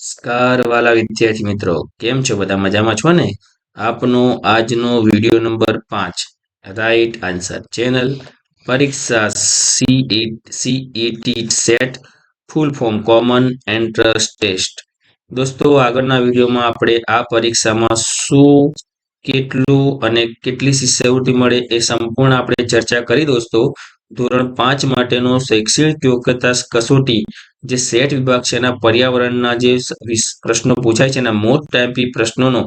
નમસ્કાર વાલા વિદ્યાર્થી મિત્રો. કેમ છો? બધા મજામાં છો ને? આપનો આજનો વીડિયો નંબર પાંચ, રાઈટ આન્સર ચેનલ પરીક્ષા CET set full form common entrance test. દોસ્તો, આગળના વિડીયોમાં આપણે આ પરીક્ષામાં શું, કેટલું અને કેટલી શિષ્યવૃત્તિ મળે એ સંપૂર્ણ આપણે ચર્ચા કરી દોસ્તો. ધોરણ પાંચ માટેનો શૈક્ષણિક યોગ્યતા કસોટી, જે સેટ વિભાગ છે, એના પર્યાવરણના જે પ્રશ્નો પૂછાય છે, એના મોસ્ટ ટાઈપી પ્રશ્નોનો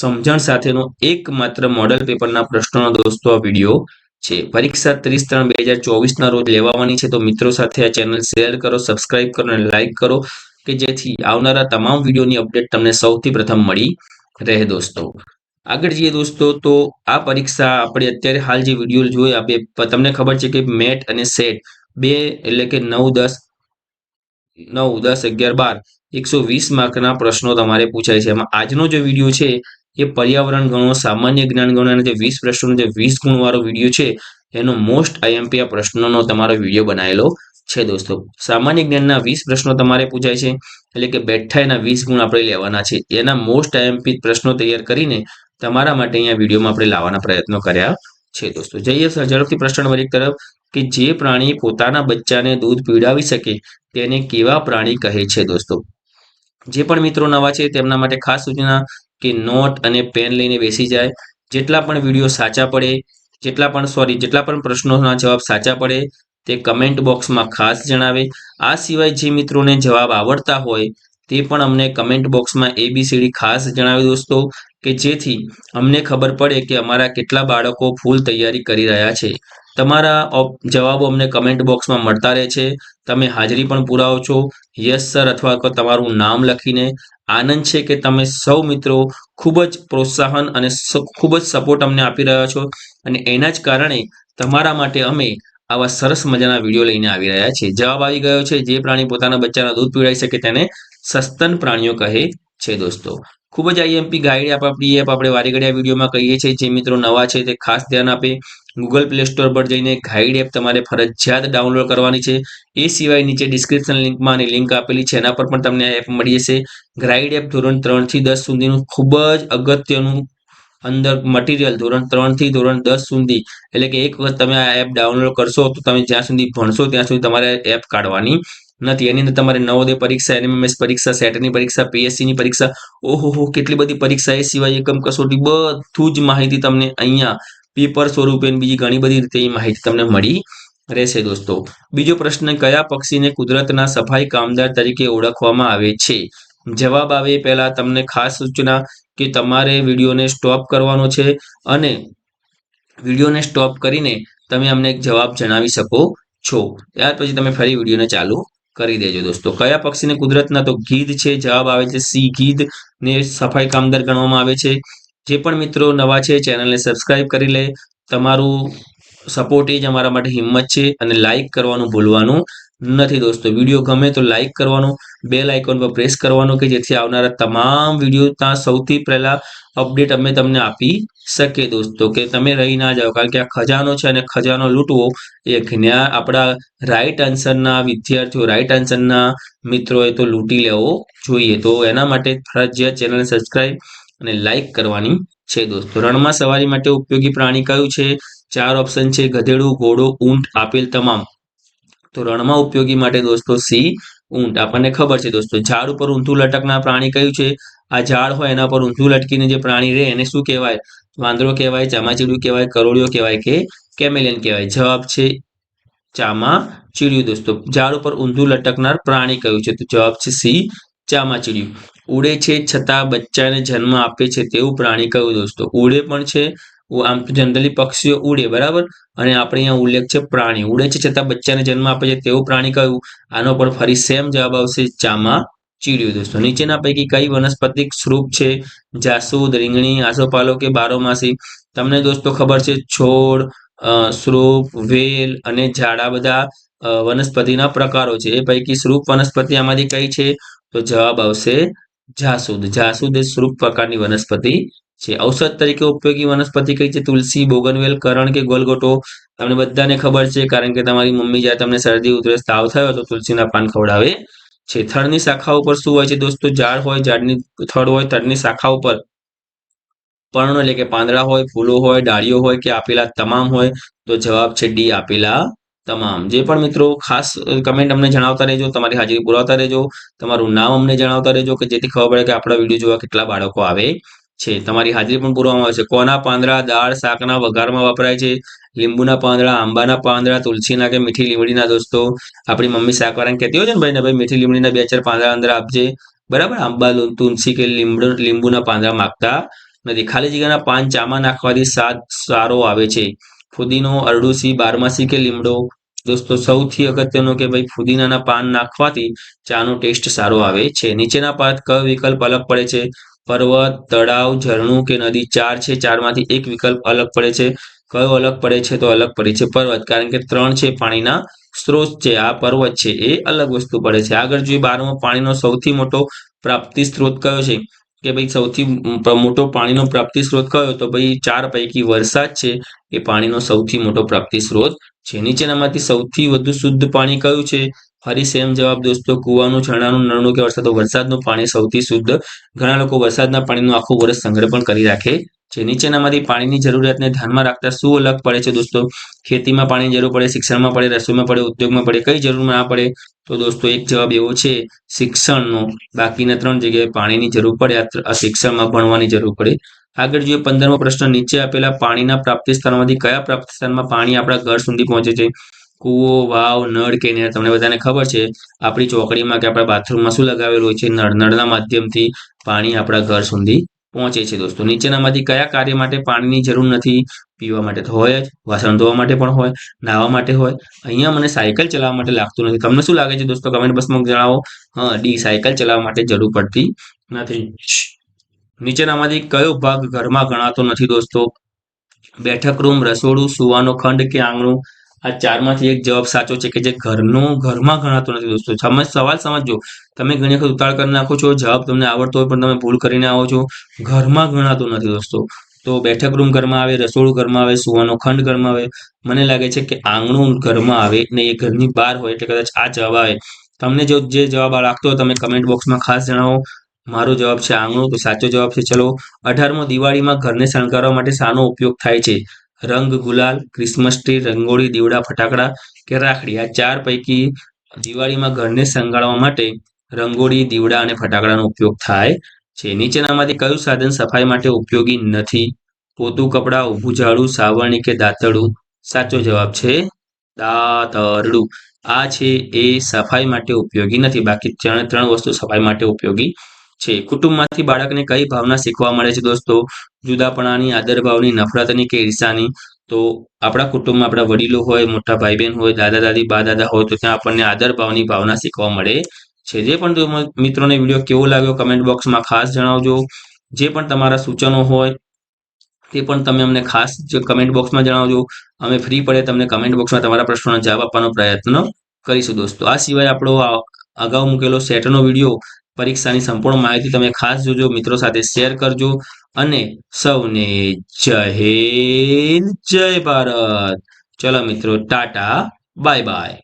સમજણ સાથેનો એકમાત્ર મોડલ પેપરના પ્રશ્નોનો દોસ્તો આ વીડિયો છે. પરીક્ષા ત્રીસ ત્રણ બે હજાર ચોવીસના રોજ લેવાની છે, તો મિત્રો સાથે આ ચેનલ શેર કરો, સબસ્ક્રાઇબ કરો અને લાઇક કરો, કે જેથી આવનારા તમામ વિડીયોની અપડેટ તમને સૌથી પ્રથમ મળી રહે દોસ્તો. આગળ જઈએ દોસ્તો, તો આ પરીક્ષા આપણે અત્યારે હાલ જે વીડિયો જોઈ આપે તમને ખબર છે કે મેટ અને સેટ બે એટલે કે નવ, દસ નવ, દસ, અગિયાર, બાર, એકસો વીસ માર્કના પ્રશ્નો તમારે પૂછાય છે. એમાં આજનો જે વીડિયો છે, એ પર્યાવરણ ગણો, સામાન્ય જ્ઞાન ગણો, અને જે વીસ પ્રશ્નોનો જે વીસ ગુણવાળો વીડિયો છે, એનો મોસ્ટ આઈએમપી આ પ્રશ્નોનો તમારો વીડિયો બનાવેલો છે દોસ્તો. સામાન્ય જ્ઞાનના વીસ પ્રશ્નો તમારે પૂછાય છે, એટલે કે બેઠા એના વીસ ગુણ આપણે લેવાના છે. એના મોસ્ટ આઈએમપી પ્રશ્નો તૈયાર કરીને તમારા માટે અહીંયા વિડીયોમાં આપણે લાવવાના પ્રયત્નો કર્યા છે દોસ્તો. જઈએ ઝડપથી પ્રશ્ન નંબર એક તરફ, કે જે પ્રાણી પોતાના બચ્ચાને દૂધ પીવડાવી શકે તેને કેવા પ્રાણી કહે છે દોસ્તો? જે પણ મિત્રો નવા છે, તેમના માટે ખાસ સૂચના કે નોટ અને પેન લઈને બેસી જાય. જેટલા પણ વીડિયો સાચા પડે, જેટલા પણ, સોરી, જેટલા પણ પ્રશ્નોના જવાબ સાચા પડે, તે કમેન્ટ બોક્સમાં ખાસ જણાવે. આ સિવાય જે મિત્રોને જવાબ આવડતા હોય, તે પણ અમને કમેન્ટ બોક્સમાં એબીસીડી ખાસ જણાવે દોસ્તો. કે જેથી અમને ખબર પડે કે અમારા કેટલા બાળકો ફૂલ તૈયારી કરી રહ્યા છે. તમારા જવાબો અમને કમેન્ટ બોક્સમાં મળતા રહે છે. તમે હાજરી પણ પુરાવો છો. યસ સર અથવા તમારું નામ લખીને. આનંદ છે કે તમે સૌ મિત્રો ખૂબ જ પ્રોત્સાહન અને ખૂબ જ સપોર્ટ અમને આપી રહ્યા છો. અને એના જ કારણે તમારા માટે અમે આવા સરસ મજાના વીડિયો લઈને આવી રહ્યા છીએ. જવાબ આવી ગયો છે, જે પ્રાણી પોતાના બચ્ચાના દૂધ પીવડાવી શકે તેને સસ્તન પ્રાણીઓ કહે છે, દોસ્તો. ખૂબ જ આઈએમપી ગાઈડ એપ આપણી એપ આપણે વારે વિડીયોમાં કહીએ છીએ. જે મિત્રો નવા છે તે ખાસ ધ્યાન આપે. ગૂગલ પ્લે સ્ટોર પર જઈને ગાઈડ એપ તમારે ફરજિયાત ડાઉનલોડ કરવાની છે. એ સિવાય નીચે ડિસ્ક્રિપ્શન લિંકમાં આની લિંક આપેલી છે. એના પર પણ તમને આ એપ મળી જશે. ગાઈડ એપ ધોરણ ત્રણથી દસ સુધીનું ખૂબ જ અગત્યનું અંદર મટીરિયલ ધોરણ ત્રણથી ધોરણ દસ સુધી. એટલે કે એક વખત તમે આ એપ ડાઉનલોડ કરશો તો તમે જ્યાં સુધી ભણશો ત્યાં સુધી તમારે એપ કાઢવાની. નથી. એની અંદર તમારે નવોદય પરીક્ષા, એનએમએસ પરીક્ષા, સેટની પરીક્ષા, પીએસસીની પરીક્ષા ઓહો કેટલી બધી પરીક્ષા. એ સિવાય એકમ કસોટી બધું જ માહિતી તમને અહીંયા પેપર સ્વરૂપે બીજી ઘણી બધી રીતે માહિતી તમને મળી રહેશે દોસ્તો. બીજો પ્રશ્ન, કયા પક્ષીને કુદરતના સફાઈ કામદાર તરીકે ઓળખવામાં આવે છે? જવાબ આવે પહેલા તમને ખાસ સૂચના કે તમારે વિડીયોને સ્ટોપ કરવાનો છે અને વિડીયોને સ્ટોપ કરીને તમે અમને એક જવાબ જણાવી શકો છો. ત્યાર પછી તમે ફરી વિડીયોને ચાલુ કરી દેજો દોસ્તો. કયા પક્ષીને કુદરતના તો ગીધ છે? જવાબ આવે છે સી, ગીધ. ને સફાઈ કામદાર ગણવામાં આવે છે. જે પણ મિત્રો નવા છે, ચેનલને સબસ્ક્રાઇબ કરી લે. તમારું સપોર્ટ એ જ અમારા માટે હિંમત છે અને લાઇક કરવાનું ભૂલવાનું નથી દોસ્તો. વીડિયો ગમે તો લાઇક કરવાનો બેલ આઇકોન પર પ્રેસ કરવાનો કે જેથી આવનારા તમામ વીડિયો ત્યાં સૌથી પહેલા અપડેટ અમે તમને આપી શકીએ દોસ્તો. કે તમે રહી ના જાઓ, કારણ કે આ ખજાનો છે અને ખજાનો લૂંટવો એ જ્ઞાન આપણા રાઈટ આન્સરના વિદ્યાર્થીઓ રાઈટ આન્સરના મિત્રોએ તો લૂંટી લેવો જોઈએ. તો એના માટે ફરજિયાત ચેનલને સબસ્ક્રાઇબ અને લાઇક કરવાની છે દોસ્તો. રણમાં સવારી માટે ઉપયોગી પ્રાણી કયું છે? ચાર ઓપ્શન છે. ગધેડું, ઘોડો, ઊંટ, આપેલ તમામ. તો રણમાં ઉપયોગી માટે દોસ્તો સી, ઊંટ. આપણને ખબર છે દોસ્તો, ઝાડ ઉપર ઊંધું લટકનાર પ્રાણી કયું છે? આ ઝાડ હોય એના પર ઊંધું લટકીને જે પ્રાણી રહે એને શું કહેવાય? વાંદરો કહેવાય, ચામાચીડું કહેવાય કરોડિયો કહેવાય કે કેમેલિયન કહેવાય. જવાબ છે ચામા ચીડિયું દોસ્તો. ઝાડ ઉપર ઊંધું લટકનાર પ્રાણી કયું છે? તો જવાબ છે સી ચામાચીડિયું ઉડે છે છતાં બચ્ચાને જન્મ આપે છે તેવું પ્રાણી કયું દોસ્તો? ઉડે પણ છે આમ તો જનરલી પક્ષીઓ ઉડે, બરાબર? અને આપણે અહીંયા ઉલ્લેખ છે પ્રાણી. ઉડે છે છતાં બચ્ચાને જન્મ આપે છે તેવું પ્રાણી કયું આનો પણ ફરી સેમ જવાબ આવશે ચામા ચીડિયું દોસ્તો. નીચેના પૈકી કઈ વનસ્પતિ સ્વરૂપ છે? જાસૂદ, રીંગણી, આસોપાલો કે બારોમાસી? તમને દોસ્તો ખબર છે છોડ સ્વરૂપ, વેલ અને ઝાડા બધા વનસ્પતિના પ્રકારો છે. એ પૈકી સ્વરૂપ વનસ્પતિ આમાંથી કઈ છે? તો જવાબ આવશે જાસૂદ. જાસૂદ એ સ્વરૂપ પ્રકારની વનસ્પતિ છે. ઔષધ તરીકે ઉપયોગી વનસ્પતિ કઈ છે? તુલસી, બોગનવેલ, કરણ કે ગોલગોટો? તમને બધાને ખબર છે, કારણ કે તમારી મમ્મી જ્યારે તમને શરદી, ઉધરસ, તાવ થયો તો તુલસીના પાન ખવડાવે છે. થડની શાખા ઉપર શું હોય છે દોસ્તો? ઝાડ હોય, ઝાડની થડ હોય, થડની શાખા ઉપર. પર્ણો એટલે કે પાંદડા હોય, ફૂલો હોય, ડાળીઓ હોય કે આપેલા તમામ હોય તો જવાબ છે ડી, આપેલા તમામ. જે પણ મિત્રો ખાસ કમેન્ટ અમને જણાવતા રહેજો, તમારી હાજરી પુરાવતા રહેજો, તમારું નામ અમને જણાવતા રહેજો કે જેથી ખબર પડે કે આપણા વીડિયો જોવા કેટલા બાળકો આવે છે. તમારી હાજરી પણ પૂરવામાં આવે છે. કોના પાંદડા, દાળ, શાકના વઘારમાં વપરાય છે? લીંબુના પાંદડા, આંબાના પાંદડા, તુલસીના કે મીઠી લીમડીના દોસ્તો? આપણી મમ્મી શાકવાળાને કહેતી હોય છે ને ભાઈ ભાઈ, મીઠી લીમડીના બે, ચાર પાંદડા અંદર આપજે. બરાબર? આંબા તુલસી કે લીંબુ લીંબુના પાંદડા માગતા નથી. ખાલી જગ્યાના પાન ચામાં નાખવાથી સ્વાદ સારો આવે છે. ફુદીનો અરડુસી બારમાસી કે લીમડો? દોસ્તો, સૌથી અગત્યનો કે ભાઈ ફુદીનાના પાન નાખવાથી ચાનો ટેસ્ટ સારો આવે છે. નીચેના પાત કયો વિકલ્પ અલગ પડે છે? પર્વત, તળાવ, ઝરણું કે નદી? ચાર છે, ચારમાંથી એક વિકલ્પ અલગ પડે છે. કયો અલગ પડે છે તો અલગ પડે છે પર્વત. કારણ કે ત્રણ છે પાણીના સ્ત્રોત છે. આ પર્વત છે એ અલગ વસ્તુ પડે છે. આગળ જોઈએ બારમો પાણીનો સૌથી મોટો પ્રાપ્તિ સ્ત્રોત કયો છે? કે ભાઈ સૌથી મોટો પાણીનો પ્રાપ્તિ સ્ત્રોત કયો? તો ભાઈ ચાર પૈકી વરસાદ છે, એ પાણીનો સૌથી મોટો પ્રાપ્તિ સ્ત્રોત છે. નીચેનામાંથી સૌથી વધુ શુદ્ધ પાણી કયું છે? ફરી સેમ જવાબ દોસ્તો, કુવાનું ઝરણાનું નળનું કે વરસાદ? વરસાદનું પાણી સૌથી શુદ્ધ. ઘણા લોકો વરસાદના પાણીનો આખું વર્ષ સંગ્રહ પણ કરી રાખે છે નીચેનામાંથી પાણીની જરૂરિયાતને ધ્યાનમાં રાખતા શું અલગ પડે છે દોસ્તો? ખેતીમાં પાણીની જરૂર પડે, શિક્ષણમાં પડે, રસોઈમાં પડે, ઉદ્યોગમાં પડે, કઈ જરૂર ના પડે? તો દોસ્તો એક જવાબ એવો છે, શિક્ષણનો. બાકીના ત્રણ જગ્યાએ પાણીની જરૂર પડે, આ શિક્ષણમાં ભણવાની જરૂર પડે. આગળ જોઈએ પંદરમો પ્રશ્ન, નીચે આપેલા પાણીના પ્રાપ્તિ સ્થાનમાંથી કયા પ્રાપ્તિ સ્થાનમાં પાણી આપણા ઘર સુધી પહોંચે છે? કૂવો, વાવ, નળ કે નહેર તમને બધાને ખબર છે, આપણી ચોકડીમાં કે આપણા બાથરૂમમાં શું લગાવેલું હોય છે? નળ, નળના માધ્યમથી પાણી આપણા ઘર સુધી પહોંચે છે દોસ્તો. નીચેનામાંથી કયા કાર્ય માટે પાણીની જરૂર નથી? પીવા માટે તો હોય જ, વાસણ ધોવા માટે પણ હોય નાહવા માટે હોય. અહીંયા મને સાયકલ ચલાવવા માટે લાગતું નથી. તમને શું લાગે છે દોસ્તો? કમેન્ટ બોક્સમાં જણાવો. હા, ડી, સાયકલ ચલાવવા માટે જરૂર પડતી નથી. નીચેનામાંથી કયો ભાગ ઘરમાં ગણાતો નથી દોસ્તો? બેઠક રૂમ રસોડું, સુવાનો ખંડ કે આંગણું? આ ચારમાંથી એક જવાબ સાચો છે કે જે ઘરનું, ઘરમાં ગણાતો નથી દોસ્તો સમજ સવાલ સમજો તમે ઘણી વખત ઉતાળ કરી નાખો છો, જવાબ તમને આવડતો હોય પણ તમે ભૂલ કરીને આવો છો. ઘરમાં ગણાતો નથી દોસ્તો તો બેઠક રૂમ ઘરમાં આવે, રસોડું ઘરમાં આવે, સુવાનો ખંડ ઘરમાં આવે. મને લાગે છે કે આંગણું ઘરમાં આવે ને એ ઘરની બહાર હોય એટલે કદાચ આ જવાબ આવે. તમને જો જે જવાબ લાગતો હોય તમે કમેન્ટ બોક્સમાં ખાસ જણાવો. મારો જવાબ છે આંગણું, તો સાચો જવાબ છે, ચલો. અઢારમો દિવાળીમાં ઘરને શણગારવા માટે શાનો ઉપયોગ થાય છે. રંગ ગુલાલ ક્રિસમસ ટ્રી રંગોળી દીવડા ફટાકડા કે રાખડી. આ ચાર પૈકી દિવાળીમાં ઘરને શણગારવા માટે રંગોળી, દીવડા અને ફટાકડાનો ઉપયોગ થાય છે. નીચેનામાંથી કયું સાધન સફાઈ માટે ઉપયોગી નથી? પોતું કપડાં, ઊભું ઝાડું, સાવરણી કે દાંતરડું? સાચો જવાબ છે દાતરડું. આ છે એ સફાઈ માટે ઉપયોગી નથી. બાકી ત્રણ ત્રણ વસ્તુ સફાઈ માટે ઉપયોગી છે. કુટુંબમાંથી બાળકને કઈ ભાવના શીખવા મળે છે દોસ્તો? જુદાપણાની, આદરભાવની, નફરતની કે ઈર્ષાની? તો આપણા કુટુંબમાં આપણા વડીલો હોય, મોટા ભાઈ બહેન હોય દાદા દાદી બા દાદા હોય, તો ત્યાં આપણને આદરભાવની ભાવના શીખવા મળે છે. જે પણ મિત્રોને વીડિયો કેવો લાગ્યો કમેન્ટ બોક્સમાં ખાસ જણાવજો. જે પણ તમારા સૂચનો હોય, તે પણ તમે અમને ખાસ કમેન્ટ બોક્સમાં જણાવજો. અમે ફ્રી પડે તમને કમેન્ટ બોક્સમાં તમારા પ્રશ્નોનો જવાબ આપવાનો પ્રયત્ન કરીશું દોસ્તો. આ સિવાય આપણો અગાઉ મૂકેલો સેટનો વીડિયો પરીક્ષાની સંપૂર્ણ માહિતી તમે ખાસ જોજો, મિત્રો સાથે શેર કરજો અને સૌને જય જય ભારત. ચલો મિત્રો, ટાટા બાય બાય